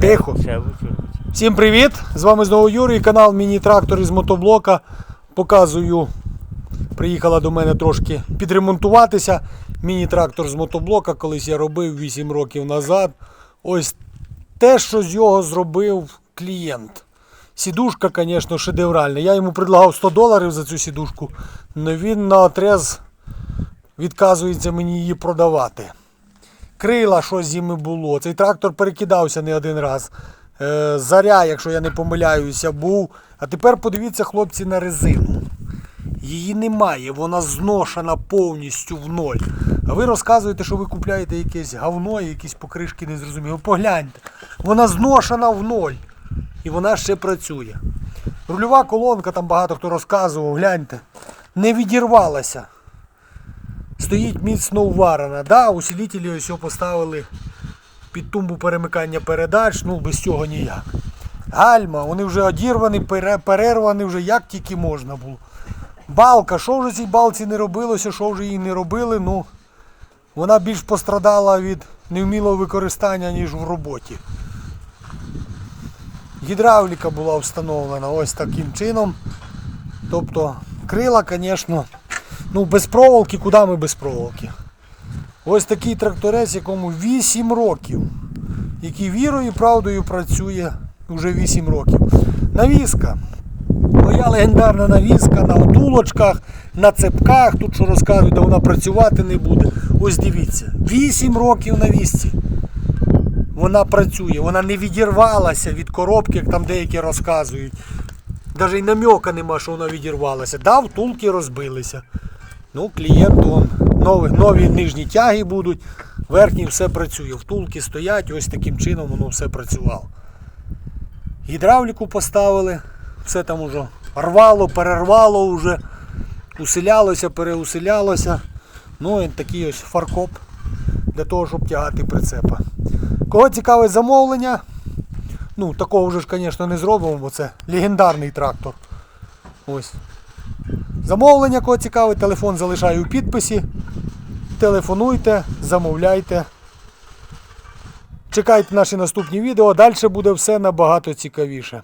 Тихо. Ще. Всім привіт! З вами знову Юрій, канал Міні-трактор із мотоблока. Показую, приїхала до мене трошки підремонтуватися. Міні-трактор з мотоблока, колись я робив 8 років назад. Ось те, що з його зробив клієнт. Сідушка, звісно, шедевральна. Я йому предлагав 100 доларів за цю сідушку, але він на отрез відказується мені її продавати. Крила, що з ними було. Цей трактор перекидався не один раз. Е, заря, якщо я не помиляюся, був. А тепер подивіться, хлопці, на резину. Її немає, вона зношена повністю в ноль. А ви розказуєте, що ви купляєте якесь говно, якісь покришки незрозуміло. Погляньте, вона зношена в ноль. І вона ще працює. Рульова колонка, там багато хто розказував, гляньте, не відірвалася. Стоїть міцно уварена. Да, усилителі ось його поставили під тумбу перемикання передач, ну без цього ніяк. Гальма, вони вже одірвані, перервані вже як тільки можна було. Балка, що вже цій балці не робилося, що вже їй не робили, ну вона більш пострадала від невмілого використання, ніж в роботі. Гідравліка була встановлена ось таким чином. Тобто крила, звісно, ну без проволоки, куди ми без проволоки? Ось такий тракторець, якому 8 років, який вірою і правдою працює вже 8 років. Навіска. Моя легендарна навіска на втулочках, на цепках, тут що розказують, де вона працювати не буде. Ось дивіться, 8 років на вісці. Вона працює, вона не відірвалася від коробки, як там деякі розказують. Навіть і намека нема, що вона відірвалася. Да, втулки розбилися. Ну, клієнту нові, нові нижні тяги будуть, верхні все працює. Втулки стоять, ось таким чином воно все працювало. Гідравліку поставили, все там уже рвало, перервало вже, усилялося, переусилялося. Ну і такий ось фаркоп для того, щоб тягати прицепа. Кого цікавить замовлення? Ну, такого вже ж, звісно, не зробимо, бо це легендарний трактор. Ось. Замовлення, кого цікавить, телефон залишаю у підписі. Телефонуйте, замовляйте. Чекайте наші наступні відео, далі буде все набагато цікавіше.